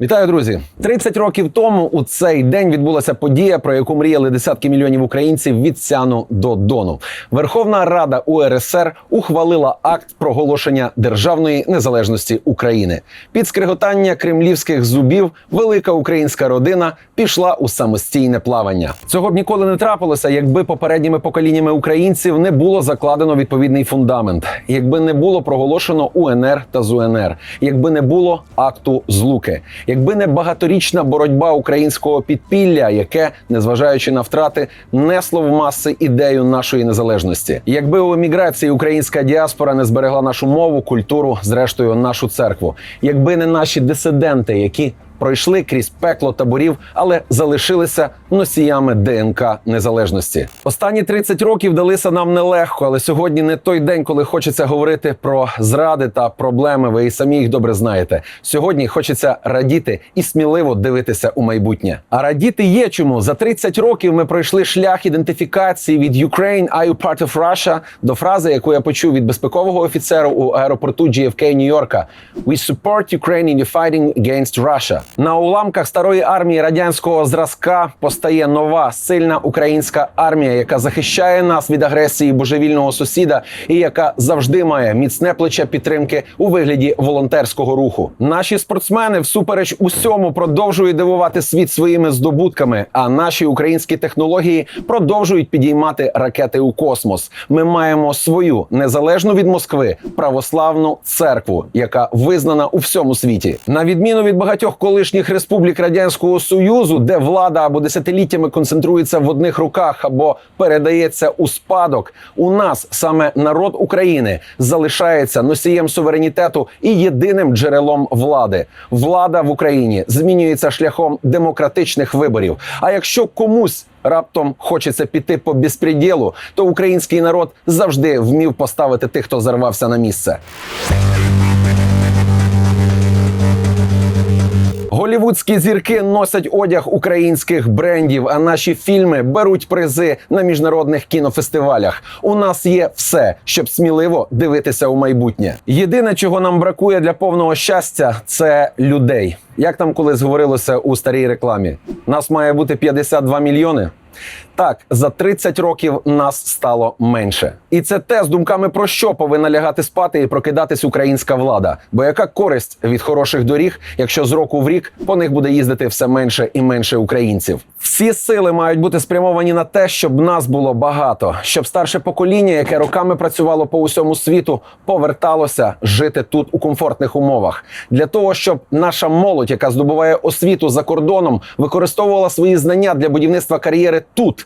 Вітаю, друзі! 30 років тому у цей день відбулася подія, про яку мріяли десятки мільйонів українців від Сяну до Дону. Верховна Рада УРСР ухвалила акт проголошення державної незалежності України. Під скриготання кремлівських зубів велика українська родина пішла у самостійне плавання. Цього б ніколи не трапилося, якби попередніми поколіннями українців не було закладено відповідний фундамент, якби не було проголошено УНР та ЗУНР, якби не було акту злуки. Якби не багаторічна боротьба українського підпілля, яке, незважаючи на втрати, несло в маси ідею нашої незалежності, якби у еміграції українська діаспора не зберегла нашу мову, культуру, зрештою нашу церкву, якби не наші дисиденти, які пройшли крізь пекло таборів, але залишилися носіями ДНК незалежності. Останні 30 років далися нам нелегко, але сьогодні не той день, коли хочеться говорити про зради та проблеми. Ви і самі їх добре знаєте. Сьогодні хочеться радіти і сміливо дивитися у майбутнє. А радіти є чому за 30 років ми пройшли шлях ідентифікації від Ukraine, are you part of Russia до фрази, яку я почув від безпекового офіцера у аеропорту JFK Нью-Йорка. We support Ukraine in fighting against Russia. На уламках старої армії радянського зразка постає нова сильна українська армія, яка захищає нас від агресії божевільного сусіда і яка завжди має міцне плече підтримки у вигляді волонтерського руху. Наші спортсмени, всупереч усьому, продовжують дивувати світ своїми здобутками. А наші українські технології продовжують підіймати ракети у космос. Ми маємо свою незалежну від Москви православну церкву, яка визнана у всьому світі, на відміну від багатьох колишніх республік радянського союзу, де влада або десятиліттями концентрується в одних руках або передається у спадок. У нас саме народ України залишається носієм суверенітету і єдиним джерелом влади. Влада в Україні змінюється шляхом демократичних виборів. А якщо комусь раптом хочеться піти по безпреділу, то український народ завжди вмів поставити тих, хто зарвався на місце. Голівудські зірки носять одяг українських брендів, а наші фільми беруть призи на міжнародних кінофестивалях. У нас є все, щоб сміливо дивитися у майбутнє. Єдине, чого нам бракує для повного щастя, це людей. Як там колись говорилося у старій рекламі? Нас має бути 52 мільйони. Так, за 30 років нас стало менше, і це те з думками про що повинна лягати спати і прокидатись українська влада. Бо яка користь від хороших доріг, якщо з року в рік по них буде їздити все менше і менше українців? Всі сили мають бути спрямовані на те, щоб нас було багато, щоб старше покоління, яке роками працювало по усьому світу, поверталося жити тут у комфортних умовах, для того, щоб наша молодь, яка здобуває освіту за кордоном, використовувала свої знання для будівництва кар'єри тут,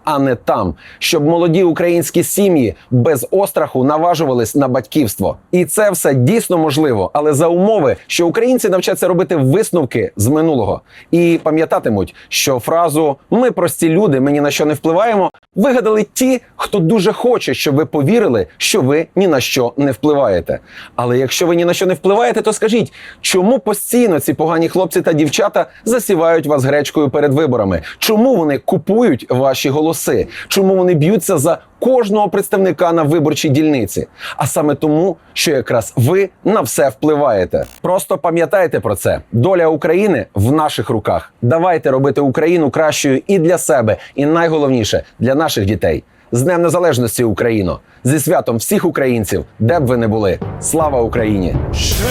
а не там, щоб молоді українські сім'ї без остраху наважувались на батьківство. І це все дійсно можливо, але за умови, що українці навчаться робити висновки з минулого і пам'ятатимуть, що фразу Ми прості люди, ми ні на що не впливаємо. Вигадали ті, хто дуже хоче, щоб ви повірили, що ви ні на що не впливаєте. Але якщо ви ні на що не впливаєте, то скажіть, чому постійно ці погані хлопці та дівчата засівають вас гречкою перед виборами? Чому вони купують ваші голоси? Чому вони б'ються за кожного представника на виборчій дільниці? А саме тому, що якраз ви на все впливаєте. Просто пам'ятайте про це. Доля України в наших руках. Давайте робити Україну кращою і для себе, і найголовніше для наших дітей. З Днем Незалежності Україно! Зі святом всіх українців, де б ви не були. Слава Україні! Ще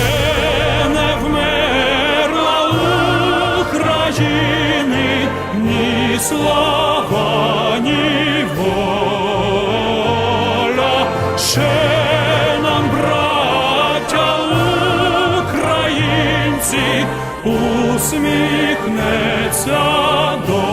не вмерла слава, усміхнеться доля.